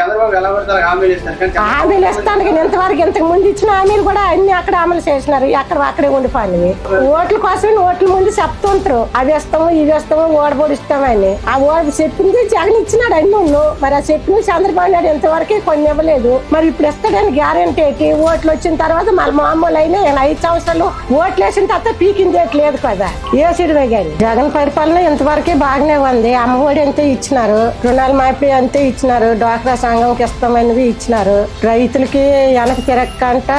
హామీలు ఇస్తారు. కానీ చంద్రబాబు హామీలు ఇస్తాను కానీ ఇంతవరకు ఇంతకు ముందు ఇచ్చిన హామీలు కూడా అన్ని అక్కడ అమలు చేసినారు. అక్కడ అక్కడే ఉండిపోయినవి. ఓట్ల కోసం ఓట్ల ముందు చెప్తుంటారు. అవి ఇస్తాము ఇవి ఇస్తాము ఓడబోడి ఇస్తామని ఆ ఓడి చెప్పింది జగన్ ఇచ్చినాడు అన్ని ఉన్ను. మరి ఆ చెప్పింది చంద్రబాబు నాయుడు ఇంతవరకు కొన్ని ఇవ్వలేదు. మరి ఇప్పుడు ఇస్తాడని గ్యారెంటీ ఏంటి? ఓట్లు వచ్చిన తర్వాత మళ్ళీ మామూలు అయినా ఐదు సంవత్సరాలు ఓట్లు వేసిన తర్వాత పీకింది లేదు కదా. వేసిడమే కానీ? జగన్ పరిపాలన ఇంతవరకే బాగానే ఉంది. అమ్మఒడి అంతే ఇచ్చినారు. రుణాలు మాపి అంతే ఇచ్చినారు. డ్వాక్రా సంఘంకి ఇస్తామనేవి ఇచ్చినారు. రైతులకి వెనక తిరక్కంట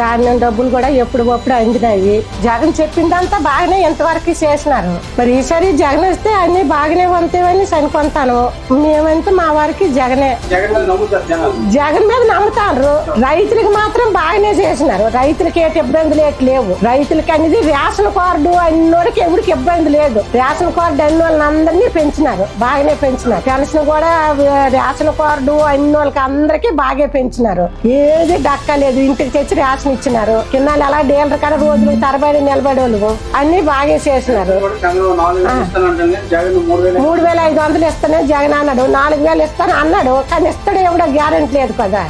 ధాన్యం డబ్బులు కూడా ఎప్పుడప్పుడు అందినాయి. జగన్ చెప్పిందంతా బాగానే ఇంతవరకు చేసినారు. మరి ఈసారి జగన్ వస్తే అన్ని బాగానే ఉంటాయని చనిపోతాను మేమంతా మా వారికి జగనే. జగన్ మీద నమ్ముతారు జనాలు. జగన్ మీద నమ్ముతారు. రైతులకు మాత్రం బాగానే చేసినారు. రైతులకి ఏటి ఇబ్బందులు ఏటి లేవు. రైతులకి అనేది రేషన్ కార్డు అన్నోడికి ఎవరికి ఇబ్బంది లేదు. రేషన్ కార్డు అన్ని వాళ్ళని అందరినీ పెంచినారు. బాగానే పెంచినారు. పెన్షన్ కూడా రేషన్ కార్డు అన్ని వాళ్ళకి అందరికీ బాగా పెంచినారు. ఏది దక్కలేదు. ఇంటికి తెచ్చి రేషన్ ఇచ్చినారు. కిన్నాళ్ళు అలా డీలర్ కాడ రోజులు తరబడి నిలబడి వాళ్ళు అన్ని బాగా చేసినారు. మూడు వేల ఐదు వందలు ఇస్తానే జగన్ అన్నాడు. నాలుగు వేలు ఇస్తాను అన్నాడు. కానీ ఇస్తాడు ఎవడో గ్యారెంటీ లేదు కదా.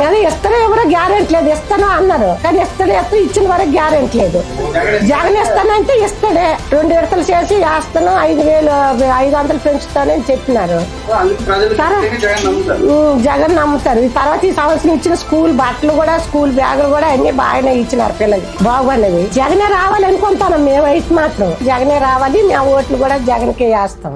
కానీ ఇస్తారో ఎవరో గ్యారెంటీ లేదు. ఇస్తాను అన్నారు. కానీ ఇస్తాడు ఎత్తు ఇచ్చిన వరకు గ్యారెంటీ లేదు. జగన్ ఇస్తానంటే ఇస్తాడే. రెండు విడతలు చేసి వేస్తాను ఐదు వేలు ఐదు వందలు పెంచుతానని చెప్పినారు. జగన్ నమ్ముతారు. తర్వాత ఈ సంవత్సరం ఇచ్చిన స్కూల్ బట్టలు కూడా స్కూల్ బ్యాగులు కూడా అన్ని బాగానే ఇచ్చినారు పిల్లలు. బాగున్నది జగనే రావాలి అనుకుంటాను. మేమైతే మాత్రం. జగనే రావాలి. మేము ఓట్లు కూడా జగన్కే వేస్తాం.